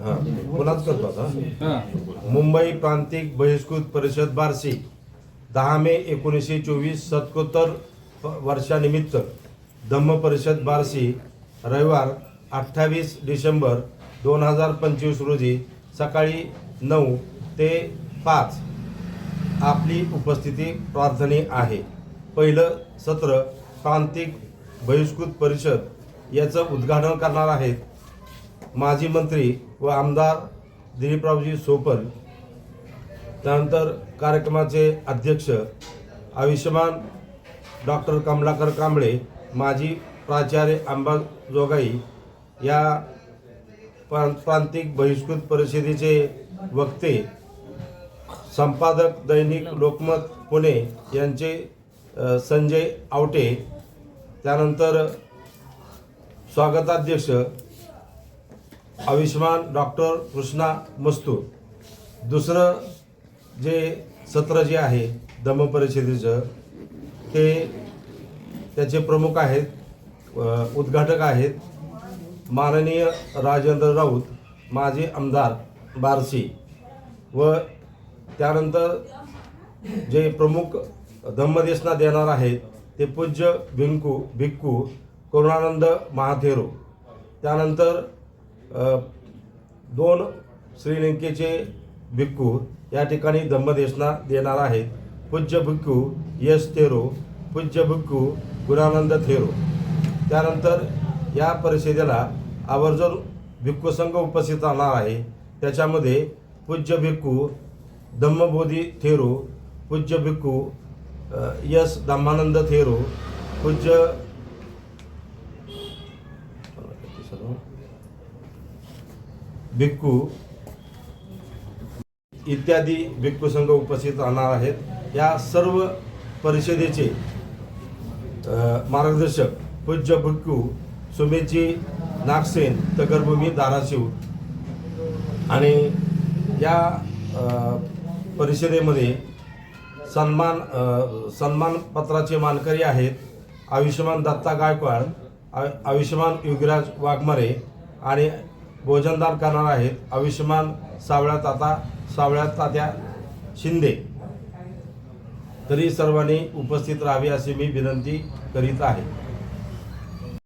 हा. पुन्हाच करतो आता मुंबई प्रांतिक बहिष्कृत परिषद बार्शी दहा मे एकोणीसशे चोवीस सत्कोत्तर वर्षानिमित्त धम्म परिषद बार्शी रविवार अठ्ठावीस डिसेंबर दोन हजार पंचवीस रोजी सकाळी नऊ ते पाच आपली उपस्थिती प्रार्थने आहे. पहिलं सत्र प्रांतिक बहिष्कृत परिषद याचं उद्घाटन करणार आहेत माजी मंत्री व आमदार दिलीपरावजी सोपल त्यानंतर कार्यक्रमाचे अध्यक्ष आयुष्यमान डॉक्टर कमलाकर कांबळे माजी प्राचार्य अंबाजोगाई या प्रां प्रांतिक बहिष्कृत परिषदेचे वक्ते संपादक दैनिक लोकमत पुणे यांचे संजय आवटे त्यानंतर स्वागताध्यक्ष आयुष्मान डॉक्टर कृष्णा मस्तूर. दुसरं जे सत्र जे आहे दम परिषदेचं ते त्याचे प्रमुख आहेत उद्घाटक आहेत माननीय राजेंद्र राऊत माजी आमदार बारसी व त्यानंतर जे प्रमुख धम्मदेशना देणार आहेत ते पूज्य भिंकू भिक्कू करुणानंद महाथेरो. त्यानंतर दोन श्रीलंकेचे भिक्खू या ठिकाणी धम्मदेशना देणार आहेत. पूज्य भिक्खू यश थेरो पूज्य भिक्खू गुणानंद थेरो. त्यानंतर या परिषदेला आवर्जून भिक्खू संघ उपस्थित राहणार आहे. त्याच्यामध्ये पूज्य भिक्खू धम्मबोधी थेरो पूज्य भिक्खू यस धम्मानंद थेरो पूज्य भिक्खू इत्यादी भिक्खू संघ उपस्थित राहणार आहेत. या सर्व परिषदेचे मार्गदर्शक पूज्य भिक्खू सुमेची नागसेन तगरभूमी धाराशिव आणि या परिषदेमध्ये सन्मान सन्मानपत्राचे मानकरी आहेत आयुष्यमान दत्ता गायकवाड आयुष्यमान युगराज वाघमारे आणि भोजनदान करणार आहेत. आयुष्यमान सावळ्या ताता सावळ्या तात्या शिंदे. तरी सर्वांनी उपस्थित राहावी अशी मी विनंती करीत आहे.